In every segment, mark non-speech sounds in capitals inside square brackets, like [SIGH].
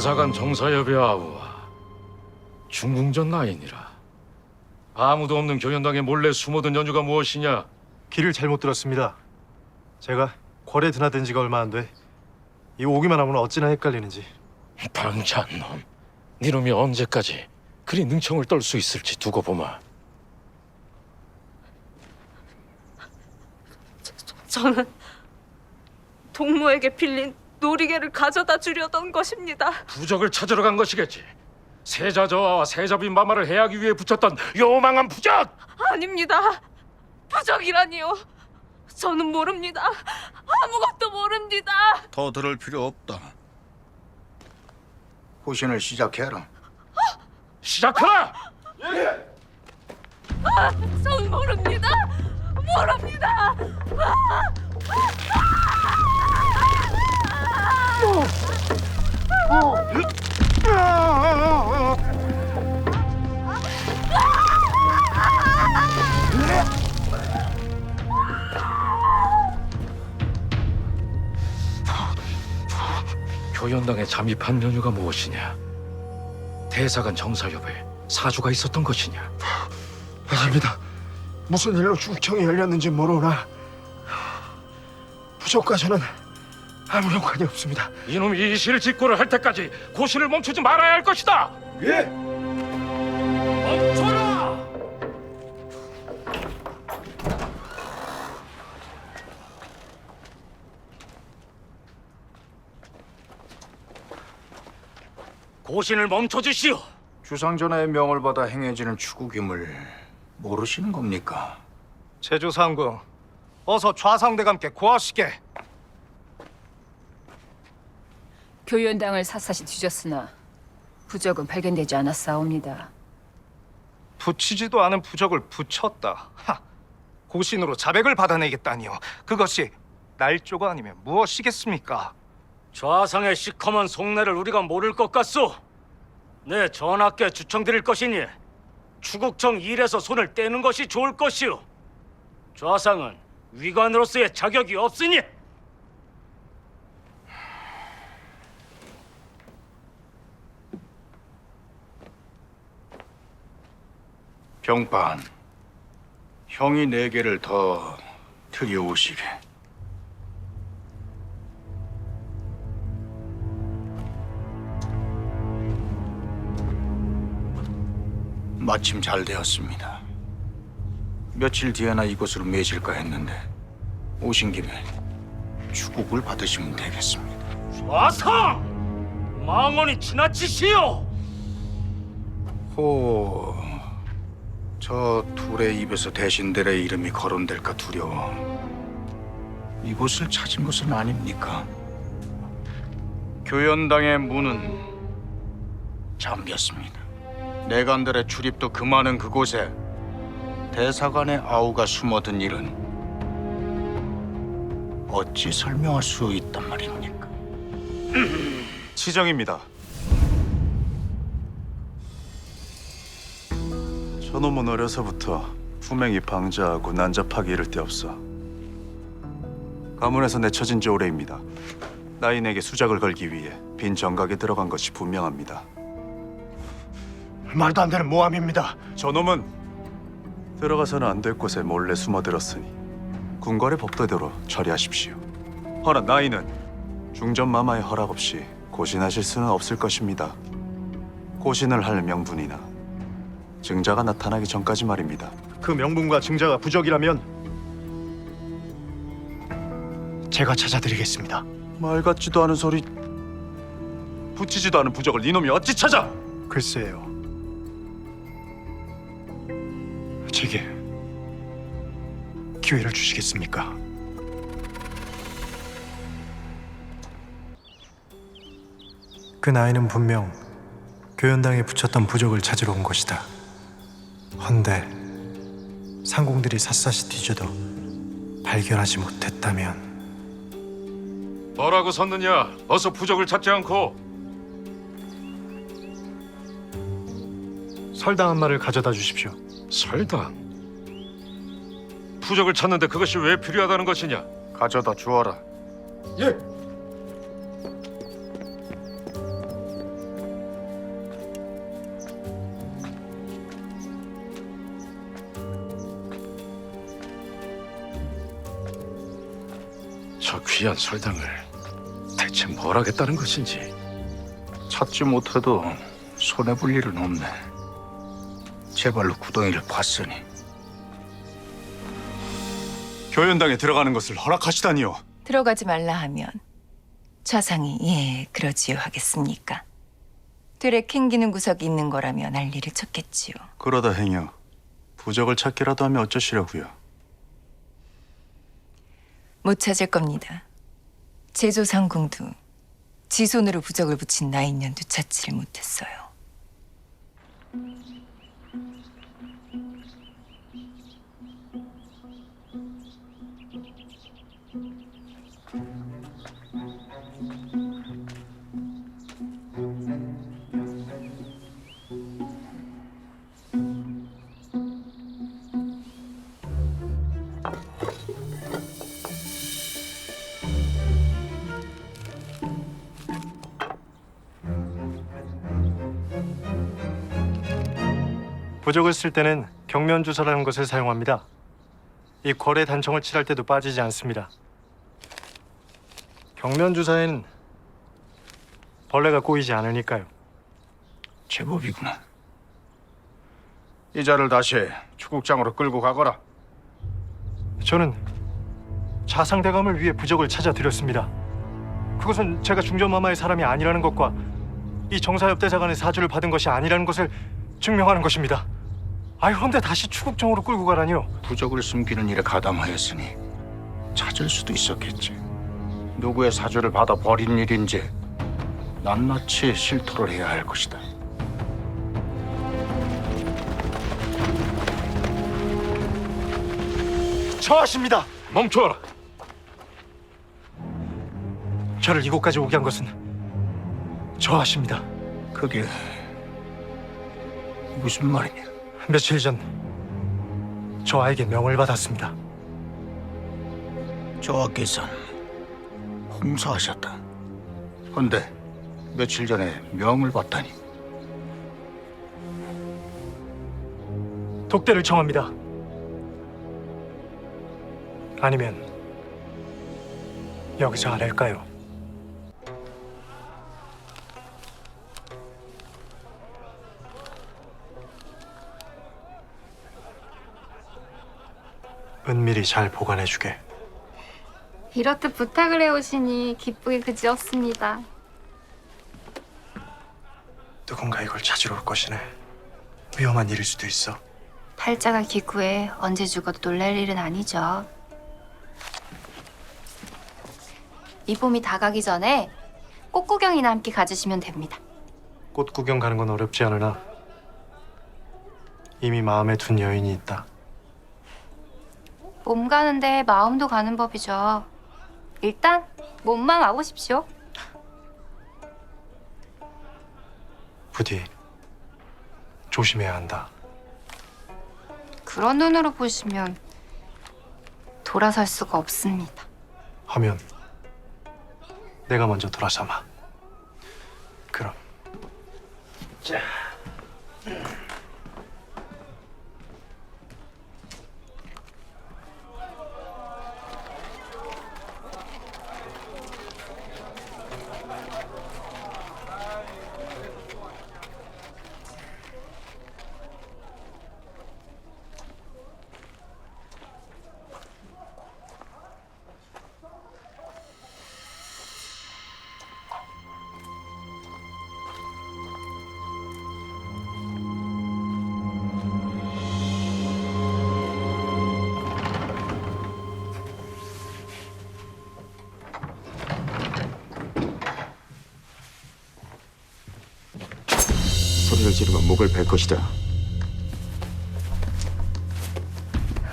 대사관 정사협의 아우와 중궁전 나인이라 아무도 없는 교연당에 몰래 숨어든 연유가 무엇이냐 길을 잘못 들었습니다. 제가 궐에 드나든 지가 얼마 안 돼. 이 오기만 하면 어찌나 헷갈리는지. 방치한 놈 니놈이 언제까지 그리 능청을 떨 수 있을지 두고 보마 저는 동무에게 빌린 놀이개를 가져다 주려던 것입니다. 부적을 찾으러 간 것이겠지 세자 저하와 세자빈 마마를 해하기 위해 붙였던 요망한 부적 아닙니다. 부적이라니요. 저는 모릅니다. 아무것도 모릅니다. 더 들을 필요 없다. 호신을 시작해라. 시작하라 전 모릅니다. 모릅니다. 교연당에 잠입한 연유가 무엇이냐? 대사관 정사협에 사주가 있었던 것이냐? 아닙니다. 무슨 일로 중청이 열렸는지 모르나? 부족과 저는 아무 연관이 없습니다. 이놈이 이 실직고를 할 때까지 고신을 멈추지 말아야 할 것이다. 예. 멈춰라! 고신을 멈춰 주시오. 주상전하의 명을 받아 행해지는 추국임을 모르시는 겁니까? 제주 상궁 어서 좌상대가 함께 고하시게. 교연당을 샅샅이 뒤졌으나 부적은 발견되지 않았사옵니다. 붙이지도 않은 부적을 붙였다. 하. 고신으로 자백을 받아내겠다니요. 그것이 날조가 아니면 무엇이겠습니까? 좌상의 시커먼 속내를 우리가 모를 것 같소. 네 전하께 주청드릴 것이니 추국청 일에서 손을 떼는 것이 좋을 것이오. 좌상은 위관으로서의 자격이 없으니 병반, 형이 네 개를 더 들여오시게. 마침 잘 되었습니다. 며칠 뒤에나 이곳으로 매질까 했는데 오신 김에 추국을 받으시면 되겠습니다. 좌상 망언이 지나치시오. 호, 저 둘의 입에서 대신들의 이름이 거론될까 두려워. 이곳을 찾은 것은 아닙니까? 교연당의 문은 잠겼습니다. 내관들의 출입도 그 많은 그곳에 대사관의 아우가 숨어든 일은 어찌 설명할 수 있단 말입니까? [CLEARS THROAT] 지정입니다. 저놈은 어려서부터 품행이 방자하고 난잡하기 이를 데 없어. 가문에서 내쳐진 지 오래입니다. 나인에게 수작을 걸기 위해 빈 정각에 들어간 것이 분명합니다. 말도 안 되는 모함입니다. 저놈은 들어가서는 안 될 곳에 몰래 숨어들었으니 궁궐의 법도대로 처리하십시오. 허나 나인은 중전 마마의 허락 없이 고신하실 수는 없을 것입니다. 고신을 할 명분이나 증자가 나타나기 전까지 말입니다. 그 명분과 증자가 부적이라면 제가 찾아드리겠습니다. 말 같지도 않은 소리 붙이지도 않은 부적을 이놈이 어찌 찾아? 글쎄요. 제게 기회를 주시겠습니까? 그 나이는 분명 교연당에 붙였던 부적을 찾으러 온 것이다. 헌데 상공들이 샅샅이 뒤져도 발견하지 못했다면 뭐라고 섰느냐? 어서 부적을 찾지 않고 설당 한 말을 가져다 주십시오. 설당. 부적을 찾는데 그것이 왜 필요하다는 것이냐? 가져다 주어라. 예. 저 귀한 설당을 대체 뭘 하겠다는 것인지 찾지 못해도 손해 볼 일은 없네. 제발로 구덩이를 봤으니 교연당에 들어가는 것을 허락하시다니요. 들어가지 말라 하면 좌상이 예 그러지요 하겠습니까? 되레 캥기는 구석이 있는 거라면 난리를 쳤겠지요. 그러다 행여 부적을 찾기라도 하면 어쩌시려고요. 못 찾을 겁니다. 제조상궁도 지 손으로 부적을 붙인 나인년도 찾지를 못했어요. 부적을 쓸 때는 경면 주사라는 것을 사용합니다. 이 궐의 단청을 칠할 때도 빠지지 않습니다. 경면 주사에는 벌레가 꼬이지 않으니까요. 제법이구나. 이자를 다시 추국장으로 끌고 가거라. 저는 자상대감을 위해 부적을 찾아 드렸습니다. 그것은 제가 중전마마의 사람이 아니라는 것과 이 정사협 대사관의 사주를 받은 것이 아니라는 것을 증명하는 것입니다. 아이 그런데 다시 추국정으로 끌고 가라니요. 부적을 숨기는 일에 가담하였으니 찾을 수도 있었겠지. 누구의 사주를 받아 버린 일인지 낱낱이 실토를 해야 할 것이다. 저하십니다. 멈춰라. 저를 이곳까지 오게 한 것은 저하십니다. 그게 무슨 말이냐? 며칠 전 저아에게 명을 받았습니다. 저하께서는 홍사하셨다. 헌데 며칠 전에 명을 받다니 독대를 청합니다. 아니면 여기서 아랠까요? 은밀히 잘 보관해주게. 이렇듯 부탁을 해오시니 기쁘게 그지없습니다. 누군가 이걸 찾으러 올 것이네. 위험한 일일 수도 있어. 팔자가 기구에 언제 죽어도 놀랄 일은 아니죠. 이 봄이 다가기 전에 꽃 구경이나 함께 가주시면 됩니다. 꽃 구경 가는 건 어렵지 않으나 이미 마음에 둔 여인이 있다. 몸 가는데 마음도 가는 법이죠. 일단 몸만 와보십시오. 부디 조심해야 한다. 그런 눈으로 보시면 돌아설 수가 없습니다. 하면 내가 먼저 돌아서마. 그럼 소리를 지르면 목을 벨 것이다.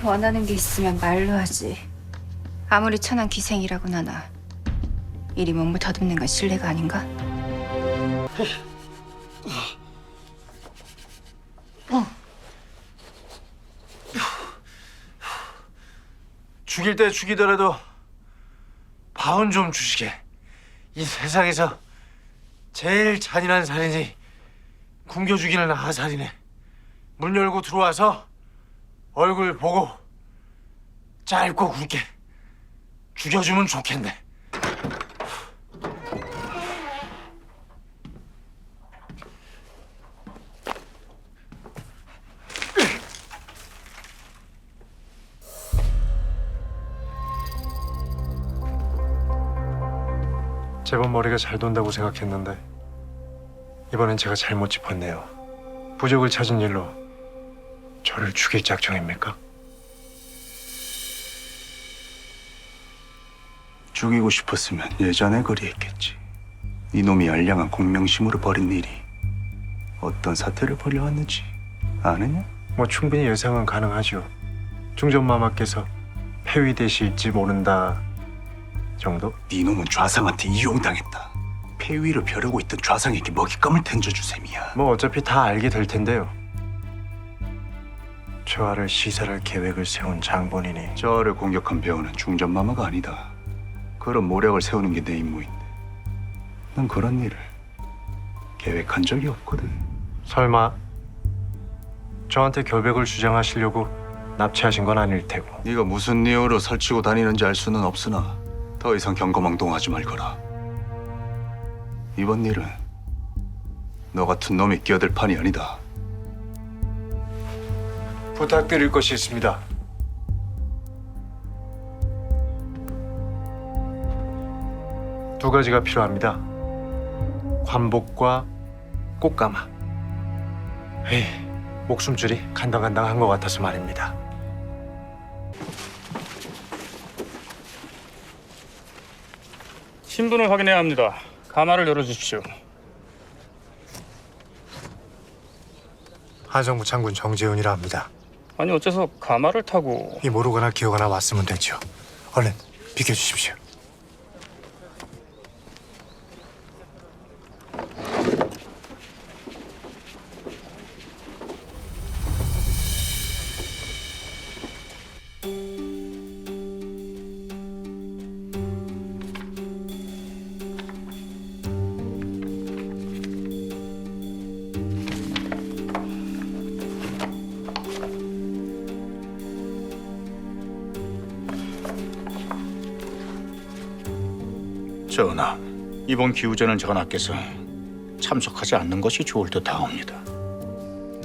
원하는 게 있으면 말로 하지. 아무리 천한 기생이라고 나나 이리 몸을 더듬는 건 실례가 아닌가? 죽일 때 죽이더라도 바운 좀 주시게. 이 세상에서 제일 잔인한 살인이 굶겨 죽이는 아살이네. 문 열고 들어와서 얼굴 보고 짧고 굵게 죽여주면 좋겠네. 제법 머리가 잘 돈다고 생각했는데 이번엔 제가 잘못 짚었네요. 부적을 찾은 일로 저를 죽일 작정입니까? 죽이고 싶었으면 예전에 그리했겠지. 이놈이 알량한 공명심으로 벌인 일이 어떤 사태를 벌여왔는지 아느냐? 뭐 충분히 예상은 가능하죠. 중전마마께서 폐위되실지 모른다 정도? 이놈은 좌상한테 이용당했다. 폐위를 벼르고 있던 좌상에게 먹잇감을 던져줄 셈이야. 뭐 어차피 다 알게 될 텐데요. 저하를 시살할 계획을 세운 장본인이 저를 공격한 배우는 중전마마가 아니다. 그런 모략을 세우는 게 내 임무인데 난 그런 일을 계획한 적이 없거든. 설마 저한테 결백을 주장하시려고 납치하신 건 아닐 테고 네가 무슨 이유로 설치고 다니는지 알 수는 없으나 더 이상 경거망동하지 말거라. 이번 일은 너 같은 놈이 끼어들 판이 아니다. 부탁드릴 것이 있습니다. 두 가지가 필요합니다. 관복과 꽃가마. 에이, 목숨줄이 간당간당한 것 같아서 말입니다. 신분을 확인해야 합니다. 가마를 열어주십시오. 한성부 장군 정재훈이라 합니다. 아니 어째서 가마를 타고 이 모르거나 기어거나 왔으면 되죠. 얼른 비켜주십시오. 전하, 이번 기우제는 전하께서 참석하지 않는 것이 좋을 듯하옵니다.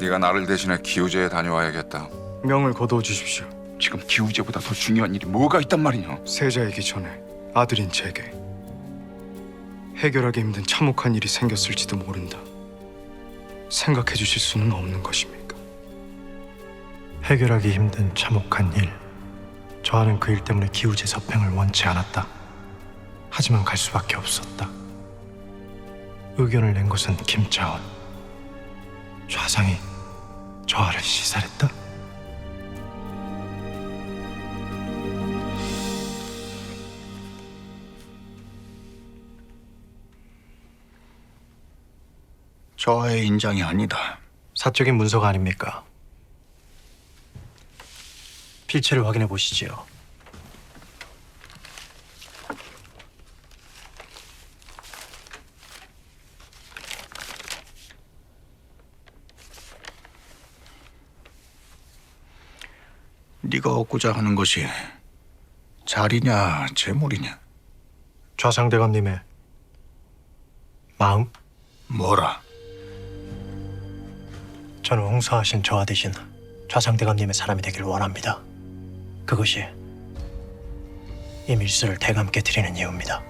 네가 나를 대신해 기우제에 다녀와야겠다. 명을 거두어 주십시오. 지금 기우제보다 더 중요한 일이 뭐가 있단 말이냐? 세자이기 전에 아들인 제게 해결하기 힘든 참혹한 일이 생겼을지도 모른다. 생각해 주실 수는 없는 것입니까? 해결하기 힘든 참혹한 일. 저하는 그 일 때문에 기우제 서팽을 원치 않았다. 하지만 갈 수밖에 없었다. 의견을 낸 것은 김차원. 좌상이 저하를 시살했다. 저의 인장이 아니다. 사적인 문서가 아닙니까? 필체를 확인해 보시지요. 네가 얻고자 하는 것이 자리냐 재물이냐 좌상대감님의 마음? 뭐라? 저는 홍사하신 저하 대신 좌상대감님의 사람이 되길 원합니다. 그것이 이 밀수를 대감께 드리는 이유입니다.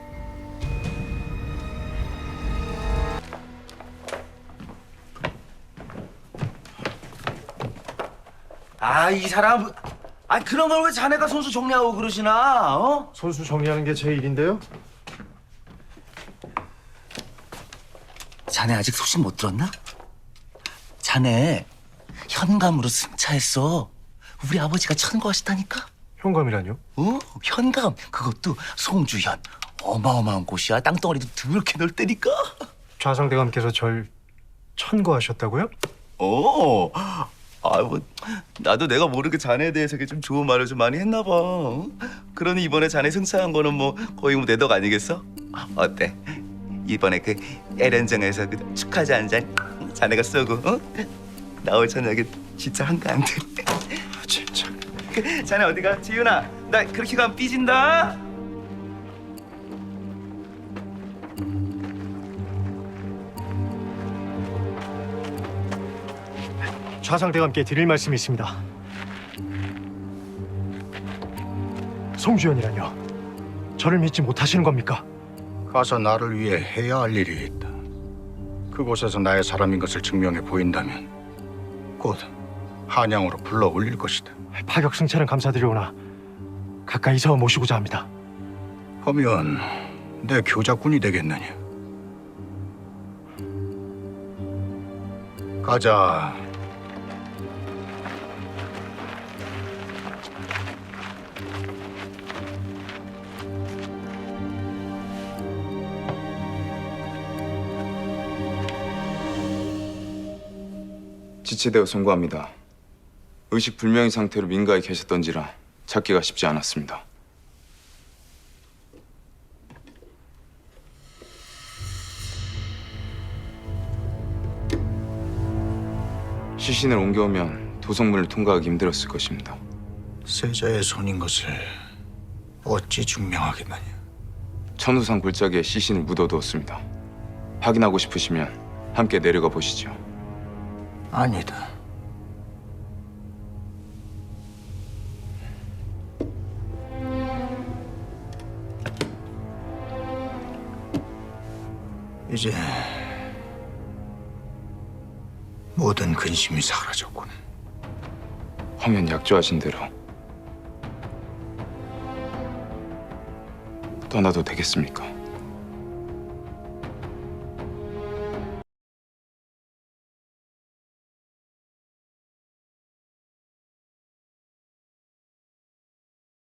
아 이 사람 아 그런 걸 왜 자네가 손수 정리하고 그러시나 어? 손수 정리하는 게 제 일인데요. 자네 아직 소식 못 들었나? 자네 현감으로 승차했어 우리 아버지가 천거하시다니까 현감이라뇨? 어? 현감 그것도 송주현 어마어마한 곳이야 땅덩어리도 드럽게 넓다니까 좌상대감께서 절 천거하셨다고요? 어. 아뭐 나도 내가 모르게 자네에 대해서 좀 좋은 말을 좀 많이 했나 봐. 어? 그러니 이번에 자네 승차한 거는 뭐 거의 뭐 내 덕 아니겠어? 어때? 이번에 그 에렌정에서 그 축하자 한 잔 자네가 쏘고 어? 나 오늘 저녁에 진짜 한가한데. 진짜. 자네 어디가? 지윤아 나 그렇게 가면 삐진다. 좌상대감께 드릴 말씀이 있습니다. 송주연이라뇨? 저를 믿지 못하시는 겁니까? 가서 나를 위해 해야 할 일이 있다. 그곳에서 나의 사람인 것을 증명해 보인다면 곧 한양으로 불러 올릴 것이다. 파격 승차는 감사드리오나 가까이서 모시고자 합니다. 하면 내 교자꾼이 되겠느냐? 가자. 지체되어 송구합니다. 의식 불명의 상태로 민가에 계셨던지라 찾기가 쉽지 않았습니다. 시신을 옮겨오면 도성문을 통과하기 힘들었을 것입니다. 세자의 손인 것을 어찌 증명하겠느냐? 천우상 골짜기에 시신을 묻어두었습니다. 확인하고 싶으시면 함께 내려가 보시죠. 아니다. 이제 모든 근심이 사라졌군. 화면 약조하신 대로 떠나도 되겠습니까?